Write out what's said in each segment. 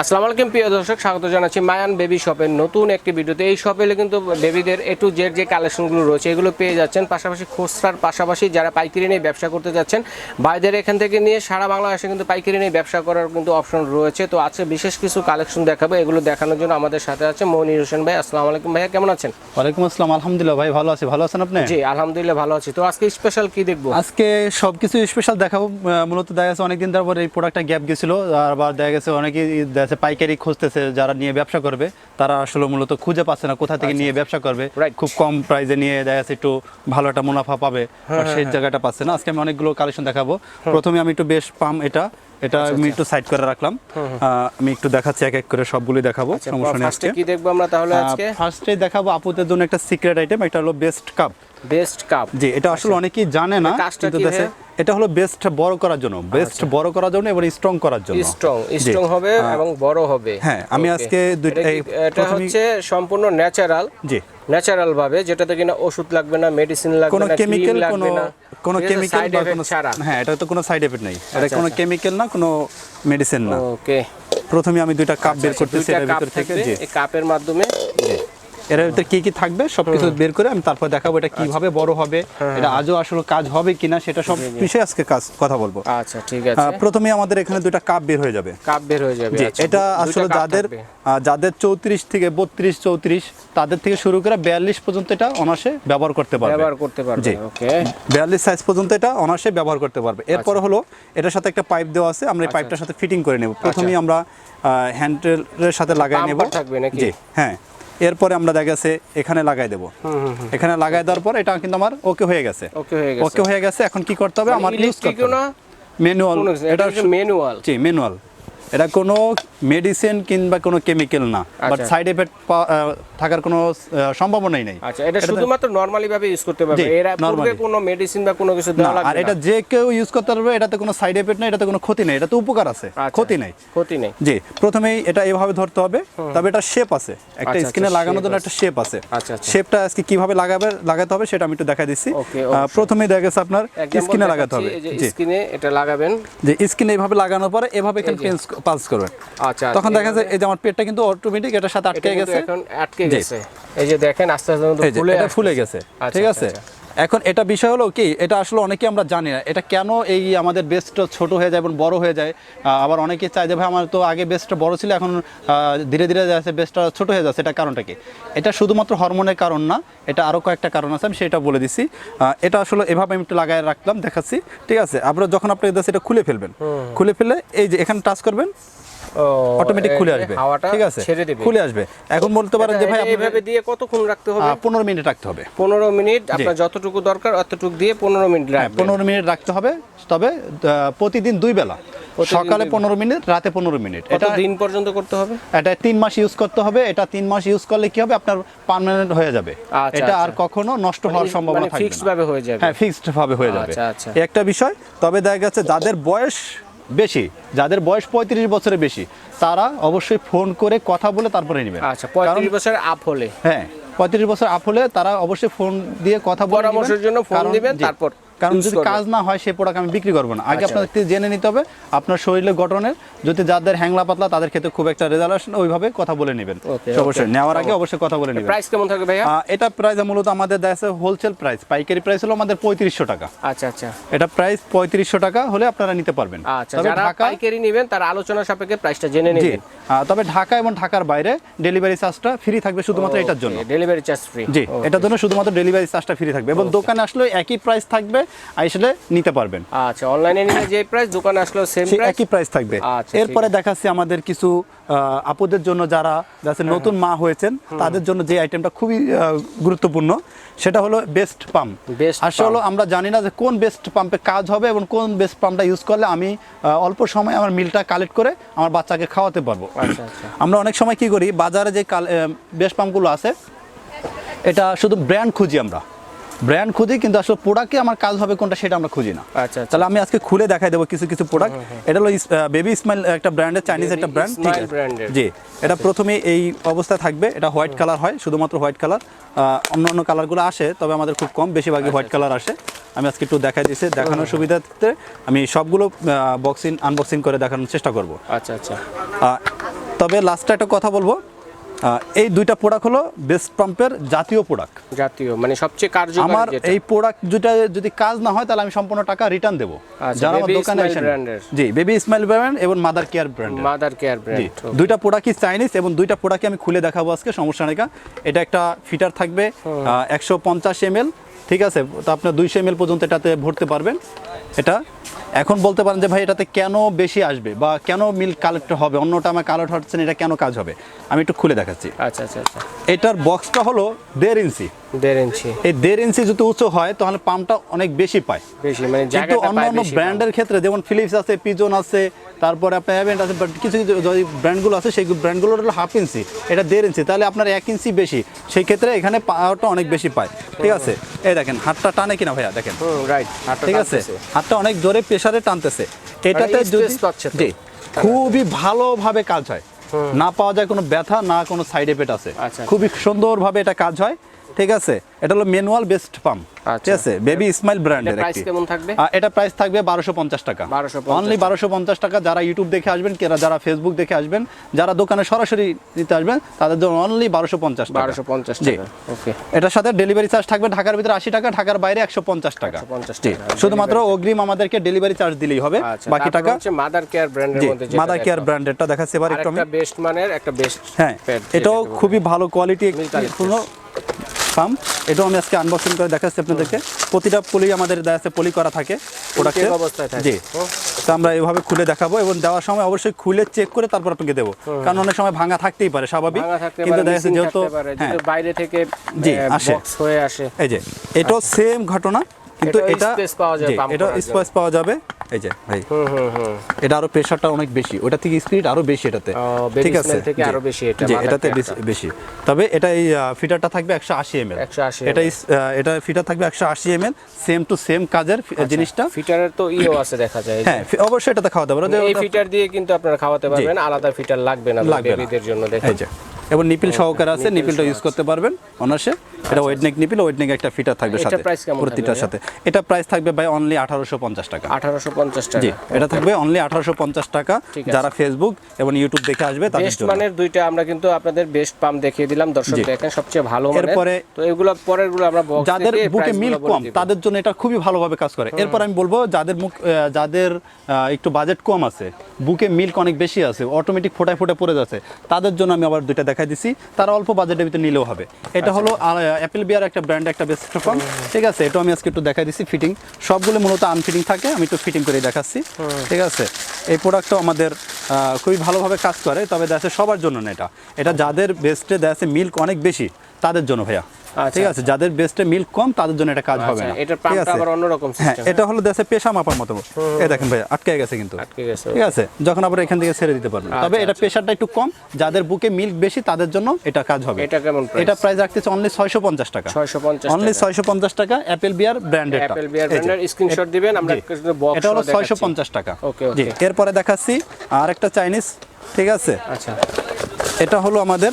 আসসালামু আলাইকুম প্রিয় দর্শক স্বাগত জানাচ্ছি মায়ান বেবি শপের নতুন একটি ভিডিওতে। এই শপে কিন্তু বেবিদের এ টু জেড যে কালেকশনগুলো রয়েছে এগুলো পেয়ে যাচ্ছেন। পাশাপাশি খুচরার পাশাপাশি যারা পাইকারি নিয়ে ব্যবসা করতে যাচ্ছেন ভাইদের এখান থেকে নিয়ে সারা বাংলাদেশে কিন্তু পাইকারি নিয়ে ব্যবসা করার কিন্তু অপশন রয়েছে। তো আজকে বিশেষ কিছু কালেকশন দেখাবো এগুলো দেখানোর জন্য আমাদের সাথে আছে মনির হোসেন ভাই। আসসালামু আলাইকুম ভাইয়া কেমন আছেন? ওয়ালাইকুম আসসালাম আলহামদুলিল্লাহ ভাই ভালো আছি। ভালো আছেন আপনি? জি আলহামদুলিল্লাহ ভালো আছি। তো আজকে স্পেশাল কি দেখব? আজকে সবকিছু স্পেশাল দেখাবো। মূলত দেখা গেছে অনেকদিন তারপর এই প্রোডাক্টটা গ্যাপ গেছিল আবার দেখা গেছে অনেকেই যাচ্ছে পাইকারি খুঁজতেছে যারা নিয়ে ব্যবসা করবে তারা আসলে মূলত খুঁজে পাচ্ছে না কোথা থেকে নিয়ে ব্যবসা করবে। খুব কম প্রাইসে নিয়ে দেখা যাচ্ছে একটু ভালো একটা মুনাফা পাবে আর সেই জায়গাটা পাচ্ছে না। আজকে আমি অনেকগুলো কালেকশন দেখাবো। প্রথমে আমি একটু বেশ পাম এটা। এটা আমি একটু সাইড করে রাখলাম। আমি একটু দেখাচ্ছি এক এক করে সবগুলোই দেখাবো। সমস্যা নেই আজকে। কি দেখব আমরা তাহলে আজকে? ফার্স্টে দেখাবো আপুদের জন্য একটা সিক্রেট আইটেম এটা হলো বেস্ট কাপ বেস্ট কাপ জি এটা আসলে অনেকেই জানে না কিন্তু ভাইয়া? এটা হলো বেস্ট বড় করার জন্য বেস্ট বড় করার জন্য এবং স্ট্রং করার জন্য। স্ট্রং স্ট্রং হবে এবং বড় হবে। হ্যাঁ, আমি আজকে দুইটা- এটা হচ্ছে সম্পূর্ণ ন্যাচারাল জি। ন্যাচারাল ভাবে যেটাতে কিনা ওষুধ লাগবে না মেডিসিন লাগবে কোনো না কেমিক্যাল কোনো না। কোনো কেমিক্যাল বা কোনো হ্যাঁ এটা তো কোনো সাইড এফেক্ট নাই। এটা আচ্ছা, কোনো আচ্ছা। কেমিক্যাল না কোনো মেডিসিন না। ওকে প্রথমে আমি দুইটা কাপ বের করতেছি এর ভিতর থেকে জি। এই কাপের মাধ্যমে। এর ভিতরে কি কি থাকবে? সবকিছু বের করে আমি তারপর দেখাবো এটা আচ্ছা। কীভাবে বড় হবে এটা আজও আসলে কাজ হবে কিনা সেটা সব বিষয়ে আজকে কাজ কথা বলব। আচ্ছা ঠিক আছে। প্রথমে আমাদের এখানে কাপ বের হয়ে যাবে। কাপ বের হয়ে যাবে আচ্ছা, এটা আসলে যাদের যাদের চৌত্রিশ থেকে বত্রিশ চৌত্রিশ তাদের থেকে শুরু করে বিয়াল্লিশ পর্যন্ত এটা অনাসে ব্যবহার করতে পারবে। ব্যবহার করতে পারবে। ওকে। বিয়াল্লিশ সাইজ পর্যন্ত এটা অনাসে ব্যবহার করতে পারবে। এরপর হলো এটার সাথে একটা পাইপ দেওয়া আছে আমরা এই পাইপটার সাথে ফিটিং করে নেব। প্রথমেই আমরা হ্যান্ডেলের সাথে লাগাই নেব। থাকবে নাকি? হ্যাঁ। এরপরে আমরা দেখা গেছে এখানে লাগাই দেবো। এখানে লাগাই দেওয়ার পর এটা কিন্তু আমার ওকে হয়ে গেছে। ওকে হয়ে গেছে। এখন কি করতে হবে? আমার ইউজ করতে ম্যানুয়াল এটা ম্যানুয়াল জি ম্যানুয়াল এটা কোনো মেডিসিন কিংবা কোনো কেমিক্যাল না বাট আচ্ছা। সাইড এফেক্ট থাকার কোনো সম্ভাবনাই নেই। আচ্ছা এটা শুধুমাত্র নরমালি ভাবে ইউজ করতে পারবে? এর পূর্বে। কোনো মেডিসিন বা কোনো কিছু দেওয়া আর এটা যে কেউ ইউজ করতে পারবে এটাতে কোনো সাইড এফেক্ট নেই এটাতে কোনো ক্ষতি নেই এটাতে উপকার আছে আচ্ছা, ক্ষতি নেই। ক্ষতি নেই। জি প্রথমেই এটা এভাবে ধরতে হবে তবে এটা শেপ আছে একটা আচ্ছা, স্কিনে আচ্ছা, লাগানোর জন্য একটা শেপ আছে। আচ্ছা, আচ্ছা। শেপটা আজকে কীভাবে লাগাবে লাগাতে হবে সেটা আমি একটু দেখাই দিচ্ছি। অবশ্যই। প্রথমেই দেখা গেছে আপনার স্কিনে লাগাতে হবে। স্কিনে এটা লাগাবেন। যে স্কিনে এইভাবে লাগানোর পরে এভাবে এখানে পালস করবেন আচ্ছা তখন দেখা যায় এই যে আমার পেটটা কিন্তু অটোমেটিক এটার সাথে আটকে গেছে। এখন আটকে গেছে। এই যে দেখেন আস্তে আস্তে ফুলে এটা ফুলে গেছে। আচ্ছা, ঠিক আচ্ছা, আছে? এখন এটা বিষয় হলো কি এটা আসলে অনেকে আমরা জানি না। এটা কেন এই আমাদের বেস্টটা ছোট হয়ে যায় এবং বড় হয়ে যায়? আবার অনেকে চায় যে ভাই আমার তো আগে বেস্টটা বড় ছিল এখন ধীরে ধীরে যাচ্ছে বেস্টটা ছোট হয়ে যাচ্ছে। এটা কারণটা কি? এটা শুধুমাত্র হরমোনের কারণ না এটা আরও কয়েকটা কারণ আছে আমি সেটা বলে দিছি। এটা আসলে এভাবে আমি একটু লাগায় রাখলাম দেখাচ্ছি। ঠিক আছে? আপনারা যখন আপনি এটা সেটা খুলে ফেলবেন। খুলে ফেলে এই যে এখানে টাচ করবেন। অটোমেটিক খুলে আসবে। ঠিক আছে ছেড়ে দিবে। খুলে আসবে। এখন বলতে পারেন যে ভাই এইভাবে দিয়ে কতক্ষণ রাখতে হবে? পনেরো মিনিট রাখতে হবে। পনেরো মিনিট আপনার যতটুকু দরকার অতটুকু দিয়ে পনেরো মিনিট হ্যাঁ রাখবেন। পনেরো মিনিট রাখতে হবে। তবে প্রতিদিন দুই বেলা। সকালে পনেরো মিনিট রাতে পনেরো মিনিট। এটা দিন পর্যন্ত করতে হবে? এটা তিন মাস ইউজ করতে হবে। এটা তিন মাস ইউজ করলে কি হবে? আপনার পার্মানেন্ট হয়ে যাবে। আচ্ছা, এটা আর আচ্ছা। কখনো নষ্ট হওয়ার সম্ভাবনা মানে থাকবে ফিক্সড ভাবে হয়ে যাবে। হ্যাঁ ফিক্সড ভাবে হয়ে যাবে। আচ্ছা, আচ্ছা। একটা বিষয় তবে দেখা গেছে যাদের বয়স বেশি যাদের বয়স পঁয়ত্রিশ বছরের বেশি তারা অবশ্যই ফোন করে কথা বলে তারপরে নেবেন। আচ্ছা পঁয়ত্রিশ বছর আপ হলে। হ্যাঁ পঁয়ত্রিশ বছর আপ হলে তারা অবশ্যই ফোন দিয়ে কথা। পরামর্শের জন্য ফোন দিবেন, তারপর কারণ যদি কাজ না হয় সেই প্রোডাক্ট আমি বিক্রি করব না। আগে আচ্ছা। আপনাদের জেনে নিতে হবে আপনার শরীরের গঠনের যদি যাদের হ্যাংলা পাতলা তাদের ক্ষেত্রে খুব একটা রেজাল্ট আসে না, ওইভাবে কথা বলে নেবেন। অবশ্যই। নেওয়ার আগে অবশ্যই কথা বলে নেবেন। প্রাইস কেমন থাকবে ভাইয়া? এটা প্রাইস মূলত আমাদের যাচ্ছে হোলসেল প্রাইস পাইকারি প্রাইস হলো আমাদের পঁয়ত্রিশশো টাকা। আচ্ছা আচ্ছা। এটা প্রাইস পঁয়ত্রিশশো টাকা হলে আপনারা নিতে পারবেন। আচ্ছা যারা পাইকারি নেবেন তার আলোচনা সাপেক্ষে প্রাইসটা জেনে নেবেন। তবে ঢাকা এবং ঢাকার বাইরে ডেলিভারি চার্জটা ফ্রি থাকবে শুধুমাত্র এটার জন্য। ডেলিভারি চার্জ ফ্রি জি এটার জন্য শুধুমাত্র ডেলিভারি চার্জটা ফ্রি থাকবে। এবং দোকানে আসলে একই প্রাইস থাকবে আসলে নিতে পারবেন। আচ্ছা অনলাইনে নিলে যে প্রাইস দোকানে আসলেও সেম প্রাইস একই প্রাইস থাকবে। আচ্ছা, এরপরে দেখাচ্ছি আমাদের কিছু আপুদের জন্য যারা যাচ্ছে হ্যাঁ, নতুন মা হয়েছেন তাদের জন্য যে আইটেমটা খুবই গুরুত্বপূর্ণ সেটা হলো বেস্ট পাম্প আসলে আমরা জানি না যে কোন বেস্ট পাম্পে কাজ হবে এবং কোন বেস্ট পাম্পটা ইউজ করলে আমি অল্প সময় আমার মিলটা কালেক্ট করে আমার বাচ্চাকে খাওয়াতে পারব। আচ্ছা আচ্ছা। আমরা অনেক সময় কি করি বাজারে যে বেস্ট পাম্পগুলো আছে এটা শুধু ব্র্যান্ড খুঁজি আমরা। ব্র্যান্ড খুঁজি কিন্তু আসলে প্রোডাক্টে আমার কাজ হবে কোনটা সেটা আমরা খুঁজি না। আচ্ছা আচ্ছা তাহলে আমি আজকে খুলে দেখাই দেবো কিছু কিছু প্রোডাক্ট এটা হলো বেবি স্মাইল একটা ব্র্যান্ডের চাইনিজ একটা ব্র্যান্ড ঠিক আছে? জি এটা প্রথমে এই অবস্থায় থাকবে। এটা হোয়াইট কালার হয় শুধুমাত্র হোয়াইট কালার অন্য অন্য কালারগুলো আসে তবে আমাদের খুব কম বেশিরভাগই হোয়াইট কালার আসে। আমি আজকে একটু দেখাই দিচ্ছি দেখানোর সুবিধাতে আমি সবগুলো বক্সিং আনবক্সিং করে দেখানোর চেষ্টা করব। আচ্ছা আচ্ছা। তবে লাস্টে একটা কথা বলব। এই দুইটা প্রোডাক্ট হলো বেস্ট পাম্পের জাতীয় প্রোডাক্ট জাতীয় মানে সবচেয়ে কার্যকরী আমার এই প্রোডাক্ট যেটা যদি কাজ না হয় তাহলে আমি সম্পূর্ণ টাকা রিটার্ন দেবো। আচ্ছা, যারা আমার দোকানে আসেন। জি বেবি স্মাইল ব্র্যান্ড এবং mother care brand mother care brand দুইটা প্রোডাক্টই চাইনিজ এবং দুইটা প্রোডাক্টই আমি খুলে দেখাবো আজকে সমস্যা নেই কা। এটা একটা ফিটার থাকবে একশো পঞ্চাশ এম ঠিক আছে? তো আপনার দুইশো এম পর্যন্ত এটাতে ভরতে পারবেন। এটা এখন বলতে পারেন যে ভাই এটাতে কেন বেশি আসবে বা কেন মিল কালেক্ট হবে? অন্যটা আমার কালেক্ট হচ্ছে না, এটা কেন কাজ হবে? আমি একটু খুলে দেখাচ্ছি। আচ্ছা আচ্ছা আচ্ছা। এটার বক্সটা হলো দেড় ইঞ্চি। দেড় ইঞ্চি। এই দেড় ইঞ্চি যদি উঁচু হয় তাহলে পাম্পটা অনেক বেশি পায়। বেশি মানে কিন্তু অন্য অন্য ব্র্যান্ডের ক্ষেত্রে যেমন ফিলিপস আছে পিজন আছে তারপরে আপনার অ্যাভেন্ট আছে বাট কিছু কিছু যদি ব্র্যান্ডগুলো আছে সেই ব্র্যান্ডগুলোর হলো হাফ ইঞ্চি এটা দেড় ইঞ্চি তাহলে আপনার এক ইঞ্চি বেশি। সেই ক্ষেত্রে এখানে পাওয়ারটা অনেক বেশি পায়। ঠিক আছে? এই দেখেন হাতটা টানে কিনা ভাইয়া দেখেন। রাইট ঠিক আছে? হাতটা অনেক জোরে প্রেসারে টানতেছে। এটাতে যদি space জি খুবই ভালোভাবে কাজ হয়। না পাওয়া যায় কোনো ব্যথা না কোনো সাইড এফেক্ট আছে। আচ্ছা। খুবই সুন্দরভাবে এটা কাজ হয়। ঠিক আছে? এটা হলো ম্যানুয়াল বেস্ট পাম্প। ঠিক আছে? বেবি ইসমাইল ব্র্যান্ডের প্রাইস একটি। কেমন থাকবে? এটা প্রাইস থাকবে বারোশো পঞ্চাশ টাকা। 1250 অনলি বারোশো পঞ্চাশ টাকা যারা ইউটিউব দেখে আসবেন কেরা যারা ফেসবুক দেখে আসবেন যারা দোকানে সরাসরি নিতে আসবেন তাদের জন্য অনলি বারোশো পঞ্চাশ টাকা। বারোশো পঞ্চাশ জি। টাকা ওকে এটার সাথে ডেলিভারি চার্জ থাকবে ঢাকার ভিতরে আশি টাকা ঢাকার বাইরে একশো পঞ্চাশ টাকা। 150 টাকা। শুধুমাত্র অগ্রিম আমাদেরকে ডেলিভারি চার্জ দিলেই হবে আচ্ছা বাকি টাকা হচ্ছে মাদার কেয়ার ব্র্যান্ডের মধ্যে মাদার কেয়ার ব্র্যান্ডেরটা দেখাচ্ছি এবার একটু আমি। একটা বেস্ট মানের একটা বেস্ট হ্যাঁ এটাও খুবই ভালো কোয়ালিটি কোনো পাম্প এটাও আমি আজকে আনবক্সিং করে দেখাচ্ছি আপনাদেরকে। প্রতিটা পলি আমাদের দেখা যাচ্ছে পলি করা থাকে প্রোডাক্টের অবস্থায় জি। তো আমরা এভাবে খুলে দেখাবো এবং দেওয়ার সময় অবশ্যই খুলে চেক করে তারপর আপনাকে দেবো। কারণ অনেক সময় ভাঙা থাকতেই পারে স্বাভাবিক। কিন্তু দেখা হ্যাঁ। যেহেতু বাইরে থেকে জি, আসে। হয়ে আসে। এই যে এটাও সেম ঘটনা। কিন্তু এটা space পাওয়া pump এটা স্পেস পাওয়া যাবে। এই যে ভাই। এটা আরও প্রেসারটা অনেক বেশি। ওটা থেকে স্পিড আরও বেশি এটাতে। ঠিক আছে? থেকে আরও বেশি এটা, এটাতে বেশি- তবে এটা এই ফিটারটা থাকবে একশো আশি 180 এটা এটা ফিটার থাকবে একশো আশি M L same to same কাজের জিনিসটা। ফিটারের তো ইও আছে দেখা যায় হ্যাঁ অবশ্যই এটাতে খাওয়া দাবে এই ফিটার দিয়ে কিন্তু আপনারা খাওয়াতে পারবেন আলাদা ফিটার লাগবে না। বেবিদের জন্য এবং নিপিল সহকারে আছে নিপিলটা ইউজ করতে পারবেন অনার্সে এটা wide neck nipple wide neck একটা ফিটার থাকবে আচ্ছা, সাথে প্রতিটার সাথে। এটা প্রাইস থাকবে ভাই অনলি আঠারোশো পঞ্চাশ টাকা। আঠারোশো পঞ্চাশ টাকা। জি এটা থাকবে অনলি আঠারোশো পঞ্চাশ টাকা যারা ফেসবুক এবং ইউটিউব দেখে আসবে তাদের জন্য। মানের দুইটা আমরা কিন্তু আপনাদের বেস্ট পাম্প দেখিয়ে দিলাম। দর্শক দেখেন সবচেয়ে ভালো এরপরে- তো এগুলো পরেরগুলো আমরা বক্স যাদের বুকে মিল কম তাদের জন্য এটা খুবই ভালোভাবে কাজ করে। এরপর আমি বলব যাদের মুখ যাদের একটু বাজেট কম আছে বুকে মিল্ক অনেক বেশি আছে অটোমেটিক ফোটায় ফোটায় পড়ে যাচ্ছে তাদের জন্য আমি আবার দুইটা দেখাই দিছি। তারা অল্প বাজেটের ভিতরে নিলেও হবে। এটা হলো অ্যাপেল বিয়ার একটা ব্র্যান্ড একটা বেস্ট ফোন ঠিক আছে এটা আমি আজকে একটু দেখা দিছি ফিটিং সবগুলো মূলত আনফিটিং থাকে আমি একটু ফিটিং করে দেখাচ্ছি। ঠিক আছে? এই প্রোডাক্টটা আমাদের খুবই ভালোভাবে কাজ করে তবে দেখা সবার জন্য না এটা। এটা যাদের বেস্টে দেখা মিল্ক অনেক বেশি তাদের জন্য ভাইয়া। আচ্ছা, ঠিক আছে যাদের বেস্টে মিল্ক কম তাদের জন্য এটা কাজ হবে না। ঠিক পাম্পটা আবার অন্যরকম হ্যাঁ সিস্টেম এটা হলো দেশে পেশা মাপার মতো। এই দেখেন ভাই আটকে গেছে কিন্তু। আটকে গেছে ঠিক আছে যখন আবার এখান থেকে ছেড়ে দিতে পারবেন। তবে এটা প্রেশারটা একটু কম যাদের বুকে মিল্ক বেশি তাদের জন্য এটা কাজ হবে। এটা কেমন? এটা প্রাইস রাখতেছে অনলি ছয়শো পঞ্চাশ টাকা। 650 অনলি টাকা। ছয়শো পঞ্চাশ টাকা Apple Bear branded Apple Bear ব্র্যান্ডের স্ক্রিনশট দিবেন আমরা বক্স এটা হলো ছয়শো পঞ্চাশ টাকা। ওকে, ওকে। এরপরে দেখাচ্ছি আর একটা চাইনিজ ঠিক আছে? আচ্ছা। এটা হলো আমাদের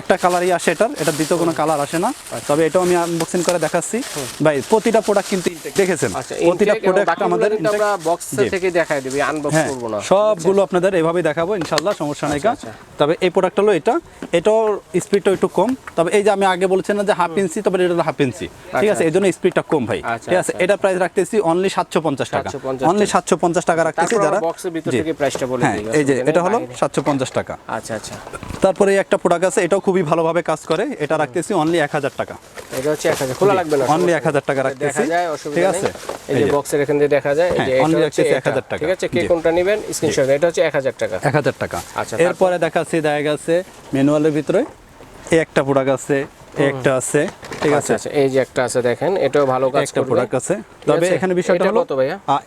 একটা কালারই আসে এটার এটা দ্বিতীয় কোনো কালার আসে না। আচ্ছা। তবে এটাও আমি আনবক্সিং করে দেখাচ্ছি। ভাই প্রতিটা প্রোডাক্ট কিন্তু দেখেছেন? আচ্ছা প্রতিটা প্রোডাক্ট আমাদের আমরা বক্স থেকে দেখাই দিবি আনবক্স হ্যাঁ করব না। সবগুলো আপনাদের এভাবেই দেখাবো ইনশাল্লাহ সমস্যা নেই। আচ্ছা। তবে এই প্রোডাক্ট হলো এটা এটাও স্পিডটা একটু কম। তবে এই যে আমি আগে বলছিলাম যে হাফ ইঞ্চি তবে এটা হাফ ইঞ্চি ঠিক আছে এই জন্য স্পিডটা কম ভাই। আচ্ছা, ঠিক আছে আচ্ছা। এটা প্রাইস রাখতেছি অনলি সাতশো পঞ্চাশ টাকা। অনলি সাতশো পঞ্চাশ টাকা রাখতেছি যারা বক্সের ভিতর থেকে প্রাইসটা বলে হ্যাঁ দিই এই যে এটা হলো। সাতশো পঞ্চাশ টাকা। আচ্ছা আচ্ছা। তারপরে একটা প্রোডাক্ট আছে এটাও খুবই ভালোভাবে কাজ করে। এটা রাখতেছি অনলি এক হাজার টাকা। এটা হচ্ছে 1000 খোলা লাগবে না অনলি এক হাজার টাকা রাখতেছি। ঠিক আছে? এই যে বক্সের এখান দিয়ে দেখা যায় হ্যাঁ, রাখতেছি এটা, 1000 টাকা। ঠিক আছে? কে কোনটা নেবেন? স্ক্রিনশট এটা হচ্ছে 1000 টাকা। এক হাজার টাকা। আচ্ছা? এরপরে দেখাচ্ছি দেখা গেছে ম্যানুয়ালের ভিতরে। একটা প্রোডাক্ট আছে একটা আছে ঠিক আচ্ছা আছে? আচ্ছা এই যে একটা আছে দেখেন এটাও ভালো কাজ একটা প্রোডাক্ট আছে। তবে এখানে বিষয়টা হলো?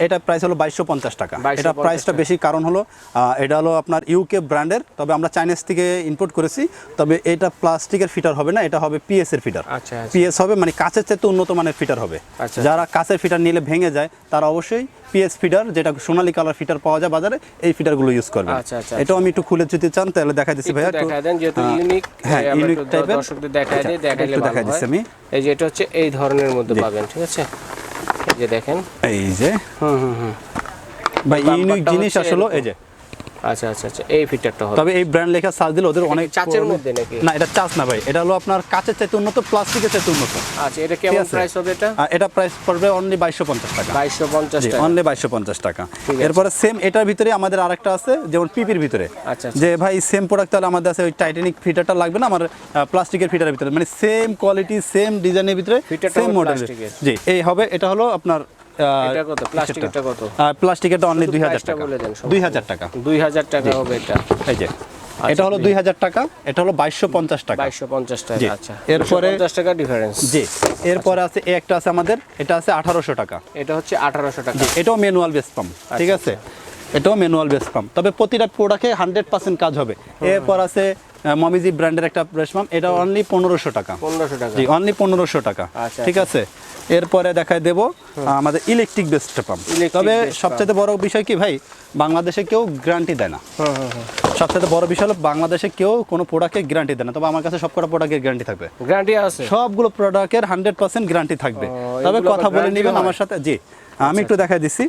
এটা প্রাইস হলো বাইশশো পঞ্চাশ টাকা। এটা প্রাইসটা বেশি কারণ হলো এটা হলো আপনার ইউকে ব্র্যান্ডের তবে আমরা চাইনিজ থেকে ইম্পোর্ট করেছি তবে এটা প্লাস্টিকের ফিটার হবে না এটা হবে পিএস এর ফিটার আচ্ছা আচ্ছা। পিএস হবে মানে কাঁচের চাইতে উন্নত মানের ফিটার হবে। আচ্ছা। যারা কাঁচের ফিটার নিলে ভেঙে যায় তারা অবশ্যই পিএস ফিটার যেটা সোনালী কালার ফিটার পাওয়া যায় বাজারে এই ফিটারগুলো ইউজ করবে আচ্ছা, আচ্ছা, এটাও আমি একটু খুলে যদি চান তাহলে দেখা দিচ্ছি ভাইয়া দেখা দেন যেহেতু ইউনিক হ্যাঁ ইউনিক টাইপের দর্শকদের দেখায় দিই আচ্ছা, দেখাইলে দেখা দিচ্ছি হয়। আমি। এই যে এটা হচ্ছে এই ধরনের মধ্যে পাবেন ঠিক আছে? যে দেখেন। এই যে। হুম হুম হুম। ভাই ইউনিক জিনিস আসলে এই যে। আচ্ছা আচ্ছা আচ্ছা এই ফিটারটা হবে। তবে এই ব্র্যান্ড লেখা দিলে ওদের অনেক চাচের মধ্যে নাকি? না এটা চার্জ না ভাই এটা হলো আপনার কাচের চাইতে উন্নত প্লাস্টিকের চাইতে উন্নত। আচ্ছা এটা কেমন প্রাইস হবে এটা? এটা প্রাইস পড়বে অনলি বাইশশো পঞ্চাশ টাকা। অনলি বাইশশো পঞ্চাশ টাকা। এরপরে সেম এটার ভিতরে আমাদের আরেকটা আছে যেমন পিপির ভিতরে। আচ্ছা, আচ্ছা। যে ভাই সেম প্রোডাক্ট তাহলে আমাদের আছে ওই টাইটানিক ফিটারটা লাগবে না আমার প্লাস্টিকের ফিটারের ভিতরে। মানে সেম কোয়ালিটি সেম ডিজাইনের ভিতরে সেম মডেল জি এই হবে এটা হলো আপনার এটা কত? প্লাস্টিকেরটা কত? প্লাস্টিকেরটা অনলি টাকা। বলে দেন, হবে এটা। এই যে এটা হলো দুই হাজার টাকা এটা হলো বাইশশো পঞ্চাশ টাকা। বাইশশো পঞ্চাশ টাকা আচ্ছা। এরপরে- টাকা ডিফারেন্স জি এরপরে আছে একটা আছে আমাদের এটা আছে আঠারোশো টাকা। এটা হচ্ছে আঠারোশো টাকা। এটাও ম্যানুয়াল বেস পাম্প ঠিক আছে? এটাও ম্যানুয়াল বেস পাম্প তবে প্রতিটা প্রোডাক্টে হান্ড্রেড পার্সেন্ট কাজ হবে। এরপর আছে মমিজি ব্র্যান্ডের একটা বেস পাম্প এটা অনলি পনেরোশো টাকা। পনেরোশো টাকা। জি অনলি পনেরোশো টাকা। আচ্ছা, ঠিক আছে? এরপরে দেখায় দেব আমাদের ইলেকট্রিক বেস্ট পাম্প তবে সবচেয়ে বড় বিষয় কি ভাই বাংলাদেশে কেউ গ্যারান্টি দেয় না। সবচেয়ে বড় বিষয় হলো বাংলাদেশে কেউ কোনো প্রোডাক্টের গ্যারান্টি দেয় না। তবে আমার কাছে সবকটা প্রোডাক্টের গ্যারান্টি থাকবে। গ্যারান্টি আছে? সবগুলো প্রোডাক্টের হান্ড্রেড পার্সেন্ট গ্যারান্টি থাকবে। তবে কথা বলে নেবেন আমার সাথে। জি। আমি একটু দেখাই দিচ্ছি।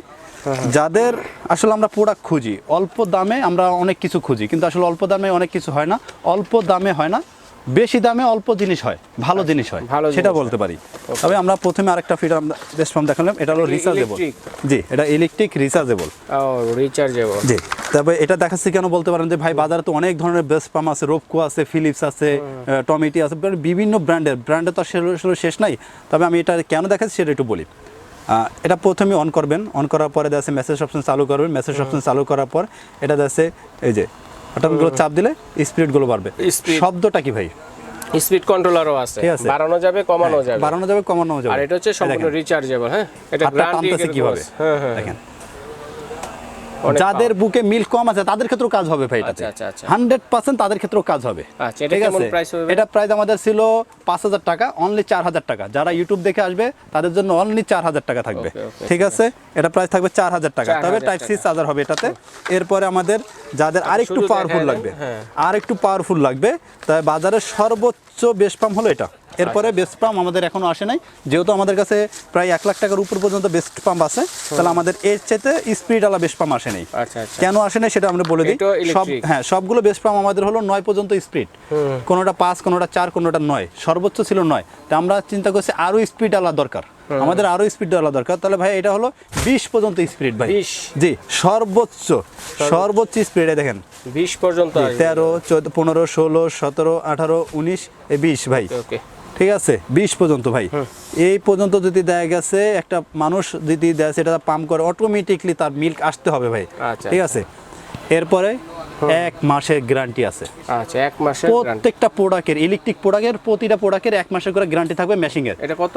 যাদের আসলে আমরা প্রোডাক্ট খুঁজি অল্প দামে আমরা অনেক কিছু খুঁজি কিন্তু আসলে অল্প দামে অনেক কিছু হয় না অল্প দামে হয় না বেশি দামে অল্প জিনিস হয় ভালো জিনিস হয় আচ্ছা, ভালো সেটা বলতে পারি। তবে আমরা প্রথমে আরেকটা ফিটার আমরা বেস্ট ফার্ম দেখালাম এটা হলো রিচার্জেবল জি এটা ইলেকট্রিক রিচার্জেবল ও রিচার্জেবল জি তবে এটা দেখাচ্ছি কেন বলতে পারেন যে ভাই বাজারে তো অনেক ধরনের বেস্ট পাম্প আছে রোপকো আছে ফিলিপস আছে টমেটি আছে মানে বিভিন্ন ব্র্যান্ডের ব্র্যান্ডে তো আসলে শেষ নাই। তবে আমি এটা কেন দেখাচ্ছি সেটা একটু বলি। এটা প্রথমে অন করবেন অন করার পরে দেখাচ্ছে মেসেজ অপশন চালু করবেন মেসেজ অপশন চালু করার পর এটা দেখাচ্ছে এই যে বাটনগুলো চাপ দিলে স্পিডগুলো বাড়বে। শব্দটা কি ভাই? স্পিড কন্ট্রোলারও আছে। বাড়ানো যাবে কমানো যাবে। বাড়ানো যাবে কমানো যাবে। আর এটা হচ্ছে সম্পূর্ণ রিচার্জেবল হ্যাঁ? এটা গ্রান্ট দিয়ে কি কীভাবে? হ্যাঁ হ্যাঁ। দেখেন। যাদের বুকে মিল কম আছে তাদের ক্ষেত্রেও কাজ হবে ভাই এটাতে। আচ্ছা। হান্ড্রেড পার্সেন্ট তাদের ক্ষেত্রেও কাজ হবে। আচ্ছা, ঠিক আছে? এটা প্রাইস আমাদের ছিল পাঁচ হাজার টাকা অনলি চার হাজার টাকা। যারা ইউটিউব দেখে আসবে তাদের জন্য অনলি চার হাজার টাকা থাকবে। ঠিক আছে? এটা প্রাইস থাকবে চার হাজার টাকা। তবে টাইপ সি চার্জার হবে এটাতে। এরপরে আমাদের যাদের আর একটু পাওয়ারফুল লাগবে। আর একটু পাওয়ারফুল লাগবে তাই বাজারের সর্বোচ্চ বেস পাম্প হলো এটা। এরপরে আচ্ছা। বেস্ট পাম্প আমাদের এখনও আসে নাই। যেহেতু আমাদের কাছে প্রায় এক লাখ টাকার উপর পর্যন্ত বেস্ট পাম্প আছে তাহলে আমাদের এর চাইতে স্পিড আলা বেস্ট পাম্প আসে নাই। আচ্ছা আচ্ছা। কেন আসে নাই সেটা আমরা বলে দিই। সব হ্যাঁ সবগুলো বেস্ট পাম্প আমাদের হলো নয় পর্যন্ত স্পিড কোনোটা পাঁচ কোনোটা চার কোনোটা নয়। সর্বোচ্চ ছিল নয়। তা আমরা চিন্তা করছি আরও স্পিড আলা দরকার। আমাদের আরও স্পিড আলা দরকার। তাহলে ভাই এটা হলো বিশ পর্যন্ত স্পিড ভাই। জি সর্বোচ্চ। সর্বোচ্চ। স্পিডে দেখেন। বিশ পর্যন্ত তেরো চোদ্দ পনেরো ষোলো সতেরো আঠারো উনিশ বিশ ভাই। ওকে। ঠিক আছে বিশ পর্যন্ত ভাই। এই পর্যন্ত যদি দেয়া গেছে একটা মানুষ যদি দেয় সেটা পাম্প করে অটোমেটিকলি তার মিল্ক আসতে হবে ভাই। আচ্ছা, ঠিক আছে? এরপরে এক মাসের গ্যারান্টি আছে। আচ্ছা এক মাসের প্রত্যেকটা প্রোডাক্টের ইলেকট্রিক প্রোডাক্টের প্রতিটা প্রোডাক্টের এক মাসের করে গ্যারান্টি থাকবে মেশিং এর এটা কত?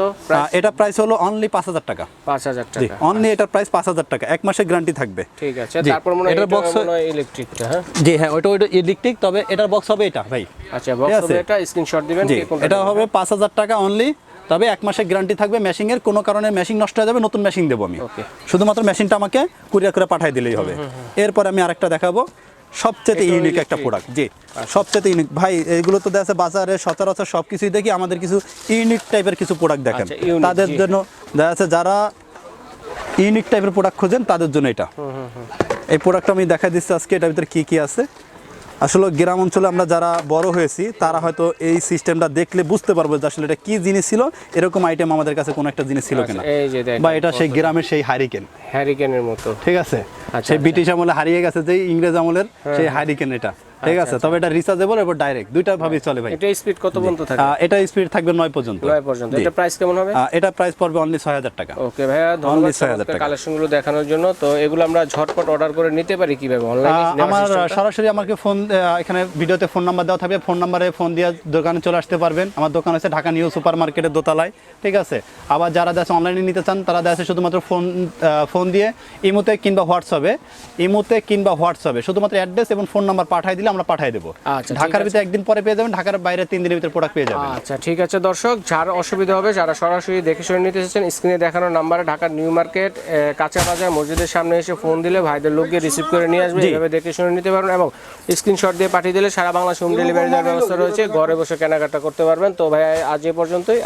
এটা প্রাইস হলো অনলি পাঁচ হাজার টাকা। পাঁচ হাজার জি টাকা। অনলি এটার প্রাইস পাঁচ হাজার টাকা এক মাসের গ্যারান্টি থাকবে। ঠিক আছে তারপর মনে হয় এটা হয় ইলেকট্রিকটা হ্যাঁ? জি হ্যাঁ ওইটা ওইটা ইলেকট্রিক তবে এটার বক্স হবে এটা ভাই। আচ্ছা বক্স হবে এটা স্ক্রিনশট দিবেন এটা হবে পাঁচ হাজার টাকা অনলি তবে এক মাসের গ্যারান্টি থাকবে মেশিং এর কোনো কারণে মেশিন নষ্ট হয়ে যাবে নতুন মেশিন দেবো আমি। শুধুমাত্র মেশিনটা আমাকে কুরিয়ার করে পাঠিয়ে দিলেই হবে। এরপর আমি আরেকটা দেখাবো। সবচেয়ে ইউনিক একটা? প্রোডাক্ট জি। সবচেয়ে ইউনিক ভাই এগুলো তো দেখা বাজারে সচরাচর সব কিছুই দেখি আমাদের কিছু ইউনিক টাইপের কিছু প্রোডাক্ট দেখেন। আচ্ছা, তাদের জন্য দেখা যাচ্ছে যারা ইউনিক টাইপের প্রোডাক্ট খোঁজেন তাদের জন্য এটা। এই প্রোডাক্টটা আমি দেখা দিচ্ছি আজকে এটার ভিতরে কী কী আছে? আসলে গ্রাম অঞ্চলে আমরা যারা বড় হয়েছি তারা হয়তো এই সিস্টেমটা দেখলে বুঝতে পারব যে আসলে এটা কি জিনিস ছিল এরকম আইটেম আমাদের কাছে কোনো একটা জিনিস ছিল কিনা। আচ্ছা, দেখেন বা এটা সেই গ্রামের সেই হারিকেন হ্যারিকেনের মতো। ঠিক আছে? আচ্ছা, সেই আচ্ছা। ব্রিটিশ আমলে হারিয়ে গেছে যে ইংরেজ আমলের সেই হারিকেন এটা। ঠিক আছে তবে এটা রিচার্জেবল এবার ডাইরেক্ট দুইটা ভাবেই চলে ভাই। এটা স্পিড কত পর্যন্ত থাকে? এটা স্পিড থাকবে নয় পর্যন্ত। নয় পর্যন্ত। এটা প্রাইস কেমন হবে? এটা প্রাইস পড়বে অনলি ছয় হাজার টাকা। ওকে ভাইয়া ধন্যবাদ 6,000 টাকা। কালেকশনগুলো দেখানোর জন্য। তো এগুলো আমরা ঝটপট অর্ডার করে নিতে পারি কীভাবে? অনলাইনে আমার সরাসরি আমাকে ফোন এখানে ভিডিওতে ফোন নাম্বার দেওয়া থাকবে। ফোন নাম্বারে ফোন দিয়ে দোকানে চলে আসতে পারবেন। আমার দোকান আছে ঢাকা নিউ সুপার মার্কেটের দোতলায়। ঠিক আছে? আবার যারা দেশে অনলাইনে নিতে চান তারা দেশে শুধুমাত্র ফোন ফোন দিয়ে ইমোতে কিংবা হোয়াটসঅ্যাপে ইমোতে কিংবা হোয়াটসঅ্যাপে শুধুমাত্র অ্যাড্রেস এবং ফোন নাম্বার পাঠিয়ে দিলে আমরা পাঠিয়ে দেবো। আচ্ছা, ঢাকার ভিতরে একদিন পরে পেয়ে যাবেন ঢাকার বাইরে তিন দিনের ভিতরে প্রোডাক্ট পেয়ে যাবেন। আচ্ছা ঠিক আছে দর্শক যার অসুবিধা হবে যারা সরাসরি দেখে শুনে নিতে এসেছেন স্ক্রিনে দেখানো নাম্বারে ঢাকার নিউ মার্কেট কাঁচা বাজার মসজিদের সামনে এসে ফোন দিলে ভাইদের লোককে রিসিভ করে নিয়ে আসবে। জি। এভাবে দেখে শুনে নিতে পারবেন এবং স্ক্রিনশট দিয়ে পাঠিয়ে দিলে সারা বাংলা হোম ডেলিভারি দেওয়ার ব্যবস্থা রয়েছে। ঘরে বসে কেনাকাটা করতে পারবেন। তো ভাই আজ এ পর্যন্তই।